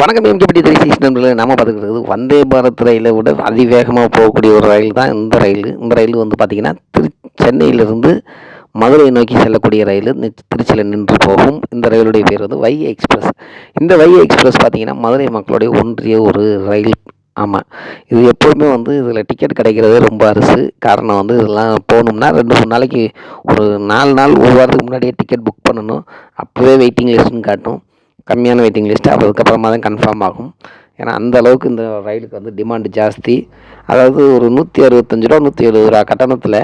வணக்கம் MKB three six நண்பர்களே. நம்ம பார்த்துக்கிறது வந்தே பாரத் ரயிலை விட அதிவேகமாக போகக்கூடிய ஒரு ரயில் தான் இந்த ரயில். இந்த ரயில் வந்து பார்த்திங்கன்னா திரு சென்னையிலிருந்து மதுரையை நோக்கி செல்லக்கூடிய ரயில். திருச்சியில் நின்று போகும். இந்த ரயிலுடைய பேர் வந்து வை எக்ஸ்பிரஸ் இந்த வை எக்ஸ்பிரஸ் பார்த்திங்கன்னா மதுரை மக்களுடைய ஒன்றிய ஒரு ரயில். ஆமாம் இது எப்போதுமே வந்து இதில் டிக்கெட் கிடைக்கிறதே ரொம்ப அரிசு. காரணம் வந்து இதெல்லாம் போகணும்னா ரெண்டு மூணு நாளைக்கு ஒரு நாலு நாள் ஒரு வாரத்துக்கு முன்னாடியே டிக்கெட் புக் பண்ணணும். அப்போவே வெயிட்டிங் லிஸ்ட்டுன்னு காட்டும். கம்மியான வெயிட்டிங் லிஸ்ட்டு அதுக்கப்புறமா தான் கன்ஃபார்ம் ஆகும். ஏன்னா அந்த அளவுக்கு இந்த ரயிலுக்கு வந்து டிமாண்டு ஜாஸ்தி. அதாவது ஒரு நூற்றி அறுபத்தஞ்சு ரூபா நூற்றி எழுபது ரூபா கட்டணத்தில்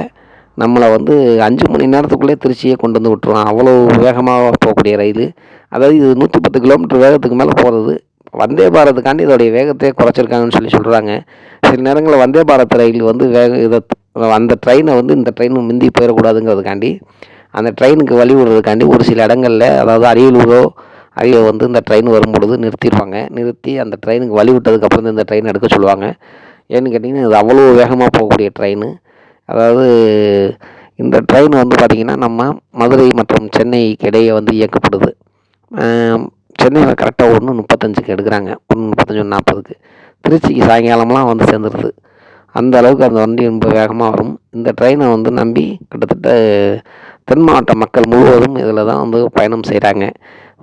நம்மளை வந்து அஞ்சு மணி நேரத்துக்குள்ளே திருச்சியே கொண்டு வந்து விட்ருவான் அவ்வளோ வேகமாக போகக்கூடிய ரயில். அதாவது இது நூற்றி பத்து கிலோமீட்டர் வேகத்துக்கு மேலே போகிறது வந்தே பாரத்துக்காண்டி இதோடைய வேகத்தையே குறைச்சிருக்காங்கன்னு சொல்லி சொல்கிறாங்க சில நேரங்களில் வந்தே பாரத் ரயில் வந்து வேக இதை அந்த ட்ரெயினை வந்து இந்த ட்ரெயின் முந்தி போயிடக்கூடாதுங்கிறதுக்காண்டி அந்த ட்ரெயினுக்கு வழி விடுறதுக்காண்டி ஒரு சில இடங்களில் அதாவது அரியலூரோ அங்கே வந்து இந்த ட்ரெயின் வரும்பொழுது நிறுத்திடுவாங்க நிறுத்தி அந்த ட்ரெயினுக்கு வழி விட்டதுக்கப்புறம் இந்த ட்ரெயின் எடுக்க சொல்லுவாங்க. ஏன்னு கேட்டிங்கன்னா இது அவ்வளோ வேகமாக போகக்கூடிய ட்ரெயின் அதாவது இந்த ட்ரெயின் வந்து பார்த்திங்கன்னா நம்ம மதுரை மற்றும் சென்னைக்கு இடையே வந்து இயக்கப்படுது. சென்னையில் கரெக்டாக ஒன்று முப்பத்தஞ்சுக்கு எடுக்கிறாங்க. ஒன்று முப்பத்தஞ்சு ஒன்று நாற்பதுக்கு. திருச்சிக்கு சாயங்காலம்லாம் வந்து சேர்ந்துருது. அந்த அளவுக்கு அந்த வண்டி ரொம்ப வேகமாக வரும். இந்த ட்ரெயினை வந்து நம்பி கிட்டத்தட்ட தென் மாவட்ட மக்கள் முழுவதும் இதில் தான் வந்து பயணம் செய்கிறாங்க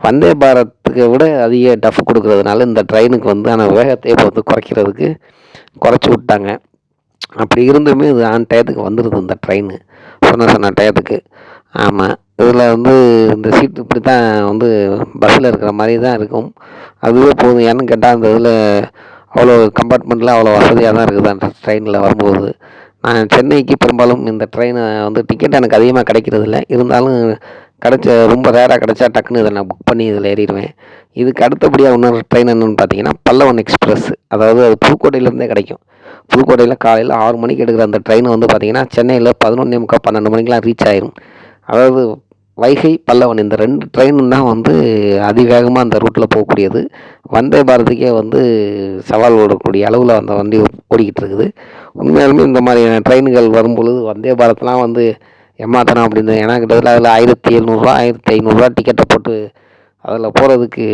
வந்தே பாரத்துக்கு விட அதிக டஃப் கொடுக்கறதுனால இந்த ட்ரெயினுக்கு வந்து ஆனால் வேகத்தை வந்து குறைக்கிறதுக்கு குறைச்சி விட்டாங்க. அப்படி இருந்துமே இது ஆன் டயத்துக்கு வந்துடுது இந்த ட்ரெயின். சொன்ன சொன்ன டயத்துக்கு. ஆமாம் இதில் வந்து இந்த சீட்டு இப்படி தான் வந்து பஸ்ஸில் இருக்கிற மாதிரி தான் இருக்கும். அதுவே போதும். ஏன்னு கேட்டால் அந்த இதில் அவ்வளோ கம்பார்ட்மெண்ட்டில் அவ்வளோ வசதியாக தான் இருக்குது அந்த ட்ரெயினில் வரும்போது. நான் சென்னைக்கு பெரும்பாலும் இந்த ட்ரெயினை வந்து டிக்கெட் எனக்கு அதிகமாக கிடைக்கிறதில்ல. இருந்தாலும் கிடச்ச ரொம்ப ரேராக கிடச்சா டக்குன்னு இதை நான் புக் பண்ணி இதில் ஏறிடுவேன். இதுக்கு அடுத்தபடியாக இன்னொரு ட்ரெயின் என்னென்னு பார்த்தீங்கன்னா பல்லவன் எக்ஸ்பிரஸ் அதாவது அது புதுக்கோட்டையிலேருந்தே கிடைக்கும். புதுக்கோட்டையில் காலையில் ஆறு மணிக்கு எடுக்கிற அந்த ட்ரெயினை வந்து பார்த்திங்கன்னா சென்னையில் பதினொன்றே முக்கால் பன்னெண்டு மணிக்கெலாம் ரீச் ஆயிரும். அதாவது வைகை பல்லவன் இந்த ரெண்டு ட்ரெயினும் தான் வந்து அதிவேகமாக அந்த ரூட்டில் போகக்கூடியது. வந்தே பாரதிக்கே வந்து சவால் ஓடக்கூடிய அளவில் அந்த வண்டி ஓடிக்கிட்டு இருக்குது. உண்மையாலுமே இந்த மாதிரியான ட்ரெயின்கள் வரும்பொழுது வந்தே பாரத்லாம் வந்து ஏமாத்தணும் அப்படின்னு ஏன்னா கிட்டத்தட்ட அதில் ஆயிரத்தி எழுநூறுவா ஆயிரத்தி ஐநூறுரூவா டிக்கெட்டை போட்டு அதில் போகிறதுக்கு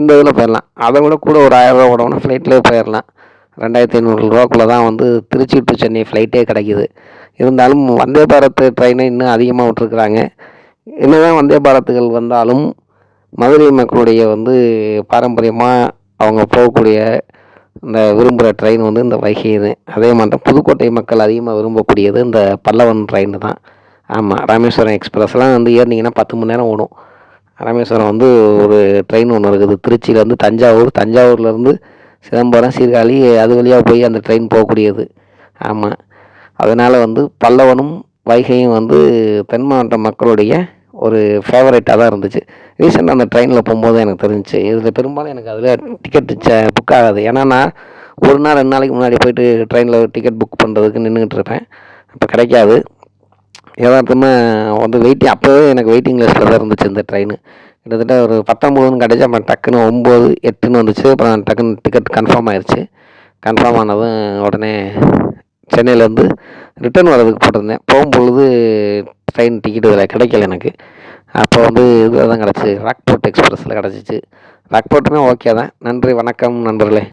இந்த இதில் போயிடலாம். அதை விட கூட ஒரு ஆயிரரூவா ஓடணும் ஃப்ளைட்லேயே போயிடலாம். ரெண்டாயிரத்தி ஐநூறுரூவாக்குள்ளே தான் வந்து திருச்சி டு சென்னை ஃப்ளைட்டே கிடைக்கிது. இருந்தாலும் வந்தே பாரத் ட்ரெயினை இன்னும் அதிகமாக விட்ருக்குறாங்க என்னதான் வந்தே பாரத்துகள் வந்தாலும் மதுரை மக்களுடைய வந்து பாரம்பரியமாக அவங்க போகக்கூடிய இந்த விரும்புகிற ட்ரெயின் வந்து இந்த வைகை இது. அதே மாதிரி புதுக்கோட்டை மக்கள் அதிகமாக விரும்பக்கூடியது இந்த பல்லவன் ட்ரெயின் தான். ஆமாம் ராமேஸ்வரம் எக்ஸ்பிரஸ்லாம் வந்து ஏறினீங்கன்னா பத்து மணி நேரம் ஓடும். ராமேஸ்வரம் வந்து ஒரு ட்ரெயின் ஒன்று இருக்குது. திருச்சியிலேருந்து தஞ்சாவூர் தஞ்சாவூர்லேருந்து சிதம்பரம் சீர்காழி அது வழியாக போய் அந்த ட்ரெயின் போகக்கூடியது. ஆமாம் அதனால் வந்து பல்லவனும் வைகையும் வந்து தென் மாவட்ட மக்களுடைய ஒரு ஃபேவரேட்டாக தான் இருந்துச்சு. ரீசெண்டாக அந்த ட்ரெயினில் போகும்போது எனக்கு தெரிஞ்சிச்சு. இதில் பெரும்பாலும் எனக்கு அதில் டிக்கெட் புக் ஆகாது. ஏன்னா நான் ஒரு நாள் ரெண்டு நாளைக்கு முன்னாடி போயிட்டு ட்ரெயினில் டிக்கெட் புக் பண்ணுறதுக்கு நின்றுக்கிட்டு இருப்பேன். அப்போ கிடைக்காது. யதார்த்தமாக வந்து வெயிட்டிங் அப்போவே எனக்கு வெயிட்டிங் லிஸ்ட்டில் தான் இருந்துச்சு இந்த ட்ரெயின் கிட்டத்தட்ட ஒரு பத்தொம்போதுன்னு கிடச்சி அப்புறம் டக்குன்னு ஒம்பது எட்டுன்னு வந்துச்சு. அப்புறம் டக்குன்னு டிக்கெட் கன்ஃபார்ம் ஆயிடுச்சு கன்ஃபார்ம் ஆனதும் உடனே சென்னையிலேருந்து ரிட்டர்ன் வர்றதுக்கு போட்டிருந்தேன். போகும்பொழுது ட்ரெயின் டிக்கெட் இதில் கிடைக்கல எனக்கு. அப்போ வந்து இதில் தான் கிடச்சி ராக்போர்ட் எக்ஸ்பிரஸில் கிடச்சிச்சு. ராக்போர்ட்டுமே ஓகே தான். நன்றி வணக்கம் நண்பர்களே.